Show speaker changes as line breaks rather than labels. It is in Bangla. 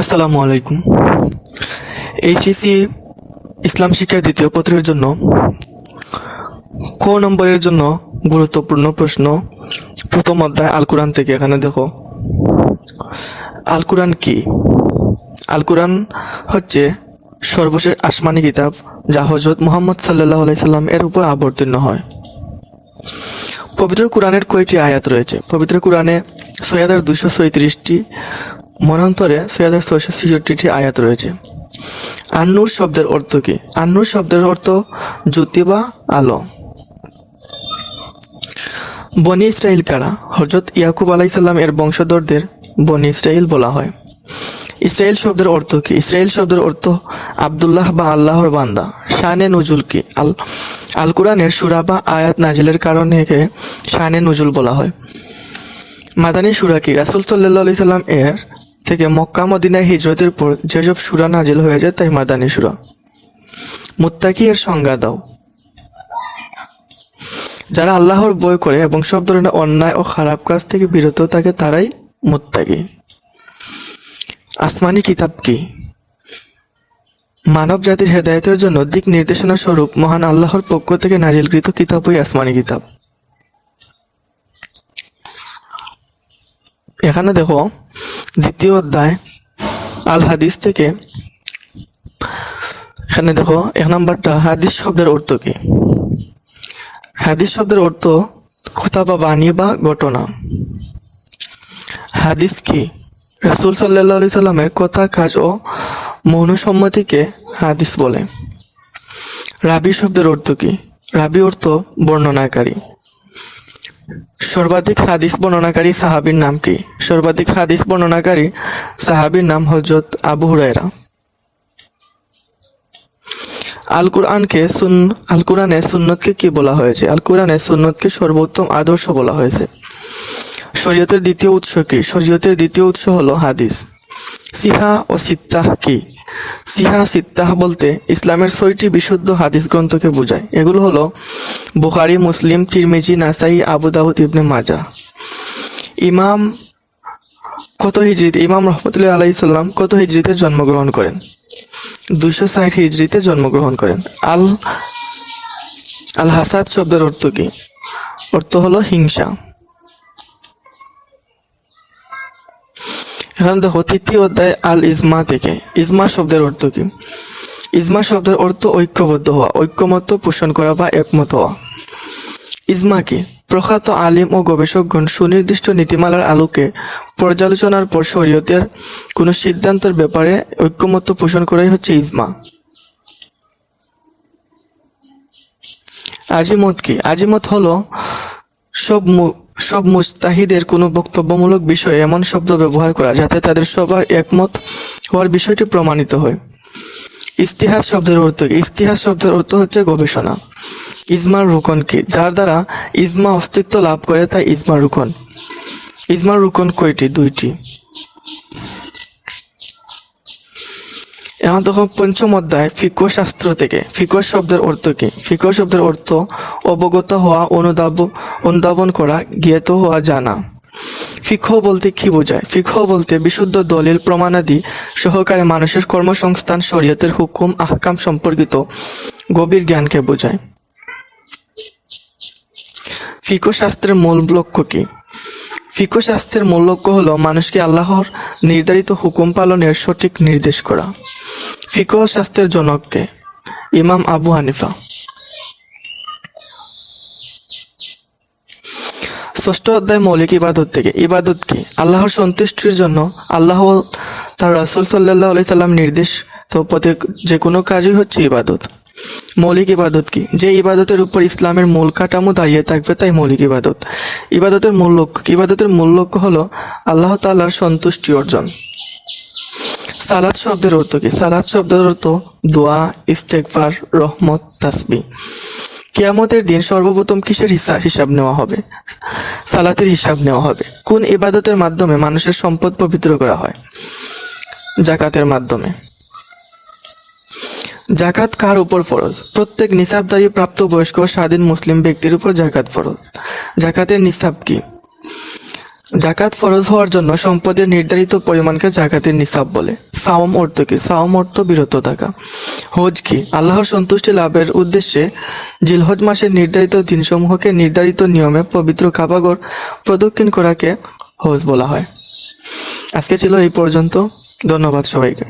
আসসালামু আলাইকুম। এইচএসি ইসলাম শিক্ষা দ্বিতীয় পত্রের জন্য ক নম্বরের জন্য গুরুত্বপূর্ণ প্রশ্ন, প্রথম অধ্যায় আল কোরআন থেকে এখানে দেখো। আল কোরআন কি? আল কোরআন হচ্ছে সর্বশেষ আসমানি কিতাব যা হজরত মোহাম্মদ সাল্লাহ আলাইসাল্লাম এর উপর আবর্তীর্ণ হয়। পবিত্র কোরআনের কয়টি আয়াত রয়েছে? পবিত্র কোরআনে ছয় হাজার দুশো ছয়ত্রিশটি মনান্তরে ছয় হাজার ছয়শো ছেষট্টিটি আয়াত রয়েছে। আন্নুর শব্দের অর্থ কি? আন্নুর শব্দের অর্থ জ্যোতি বা আলো। বনি ইসরাইল কারা? হজরত ইয়াকুব আলাইসাল্লাম এর বংশধরদের বনি ইসরাইল বলা হয়। ইসরায়েল শব্দের অর্থ কি? ইসরায়েল শব্দের অর্থ আব্দুল্লাহ বা আল্লাহর বান্দা। শানে নজুল কি? আল আল কোরআনের সুরা বা আয়াত নাজিলের কারণে একে শানে নজুল বলা হয়। মাদানী সুরা কি? রাসুল সাল্লাহ সাল্লাম এর থেকে মক্কা, মদিনায় হিজরতের পর যেসব সুরা নাজিল হয়ে যায় তাই মাদানী সুরা। মুত্তাকি এর সংজ্ঞা দাও। যারা আল্লাহর বয় করে এবং সব ধরনের অন্যায় ও খারাপ কাজ থেকে বিরত থাকে তারাই মুত্তাকি। আসমানি কিতাব কি? মানব জাতির হেদায়তের জন্য দিক নির্দেশনা স্বরূপ মহান আল্লাহর পক্ষ থেকে নাজিলকৃত কিতাবই আসমানি কিতাব। এখানে দেখো দ্বিতীয় অধ্যায় আল হাদিস থেকে। এখানে দেখো, এক নাম্বারটা, হাদিস শব্দের অর্থ কি? হাদিস শব্দের অর্থ কথা বা বাণী বা ঘটনা। হাদিস কি? রাসুল সাল্লাহ আলি সাল্লামের কথা, কাজ ও মৌনসম্মতিকে হাদিস বলে। রাবি শব্দের অর্থ কি? রাবি অর্থ বর্ণনাকারী। সর্বাধিক হাদিস বর্ণনাকারী সাহাবীর নাম কি? সর্বাধিক হাদিস বর্ণনাকারী সাহাবীর নাম হজরত আবু হুরায়রা। আল কোরআনকে সুন আল কোরআনে সুন্নতকে কি বলা হয়েছে? আল কোরআনে সুন্নতকে সর্বোত্তম আদর্শ বলা হয়েছে। শরীয়তের দ্বিতীয় উৎস কি? শরীয়তের দ্বিতীয় উৎস হলো হাদিস। সিহা ও সিত্তাহ কি? সিহা, সিত্তাহ বলতে ইসলামের ছয়টি বিশুদ্ধ হাদিস গ্রন্থকে বোঝায়। এগুলো হলো বুখারি, মুসলিম, তিরমিজি, নাসাই, আবু দাউদ ইবনে মাজা ইমাম কত হিজড়িতে ইমাম রহমতুল্লাহ আলাই সাল্লাম কত হিজড়িতে জন্মগ্রহণ করেন? দুশো ষাট হিজড়িতে জন্মগ্রহণ করেন। আল আল হাসাদ শব্দের অর্থ কি? অর্থ হলো হিংসা। এখানে দেখো, তৃতীয় অধ্যায় আল ইজমা থেকে। ইজমা শব্দের অর্থ কি? ইজমা শব্দের অর্থ ঐক্যবদ্ধ হওয়া, ঐক্যমত্য পোষণ করা বা একমত হওয়া। ইজমা কি? প্রখ্যাত আলিম ও গবেষকগণ সুনির্দিষ্ট নীতিমালার আলোকে পর্যালোচনার পর শরীয়তের কোনো সিদ্ধান্তের ব্যাপারে ঐক্যমত্য পোষণ করাই হচ্ছে ইজমা। আজিমত কি? আজিমত হলো সব সব মুস্তাহিদের কোনো বক্তব্যমূলক বিষয়ে এমন শব্দ ব্যবহার করা যাতে তাদের সবার একমত হওয়ার বিষয়টি প্রমাণিত হয়। ইস্তিহাস শব্দের অর্থ কি? ইস্তিহাস শব্দের অর্থ হচ্ছে গবেষণা। ইজমার রুকন কি? যার দ্বারা ইজমা অস্তিত্ব লাভ করে তাই ইজমার রুকন। ইজমার রুকন কয়টি? দুইটি। এখন তখন পঞ্চম অধ্যায় ফিকো শাস্ত্র থেকে। ফিকো শব্দের অর্থ কি? ফিকো শব্দের অর্থ অবগত হওয়া, অনুধাব, অনুধাবন করা, জ্ঞাত হওয়া, জানা। ফিকহ বলতে কি বোঝায়? ফিকহ বলতে বিশুদ্ধ দলিল, প্রমাণাদি সহকারে মানুষের কর্মসংস্থান, শরীয়তের হুকুম, আহকাম সম্পর্কিত গভীর জ্ঞানকে বোঝায়। ফিকো শাস্ত্রের মূল লক্ষ্য কি? ফিকো শাস্ত্রের মূল লক্ষ্য হলো মানুষকে আল্লাহর নির্ধারিত হুকুম পালনের সঠিক নির্দেশ করা। ফিকো শাস্ত্রের জনককে ইমাম আবু হানিফা। ষষ্ঠ অধ্যায় মৌলিক ইবাদত থেকে। ইবাদত কি? আল্লাহর সন্তুষ্টির জন্য আল্লাহ তার রাসুল সাল্লাহ আলি সাল্লাম নির্দেশ তো পথে যে কোনো কাজই হচ্ছে ইবাদত। মৌলিক ইবাদত কি? যে ইবাদতের উপর ইসলামের মূল কাঠামো দাঁড়িয়ে থাকবে তাই মৌলিক ইবাদত। ইবাদতের মূল লক্ষ্য? ইবাদতের মূল লক্ষ্য হলো আল্লাহ তাআলার সন্তুষ্টি অর্জন। সালাদ শব্দের অর্থ কি? সালাদ শব্দের অর্থ দোয়া ইস্তেকফার রহমত তাসবি কিয়ামতের দিন সর্বপ্রথম কিসের হিসাব হিসাব নেওয়া হবে? সালাতের হিসাব নেওয়া হবে। কোন ইবাদতের মাধ্যমে মানুষের সম্পদ পবিত্র করা হয়? জাকাতের মাধ্যমে। জাকাত কার উপর ফরজ? প্রত্যেক নিসাবদারি প্রাপ্তবয়স্ক ও স্বাধীন মুসলিম ব্যক্তির উপর জাকাত ফরজ। জাকাতের নিসাব কি? জাকাত ফরজ হওয়ার জন্য সম্পদের নির্ধারিত পরিমাণকে জাকাতের নিসাব বলে। সাওম অর্থ কি? সাওম অর্থ বিরত থাকা। হজ কি? আল্লাহর সন্তুষ্টি লাভের উদ্দেশ্যে জিলহজ মাসের নির্ধারিত দিনসমূহকে নির্ধারিত নিয়মে পবিত্র কাবাগর প্রদক্ষিণ করাকে হজ বলা হয়। আজকে ছিল এই পর্যন্ত। ধন্যবাদ সবাইকে।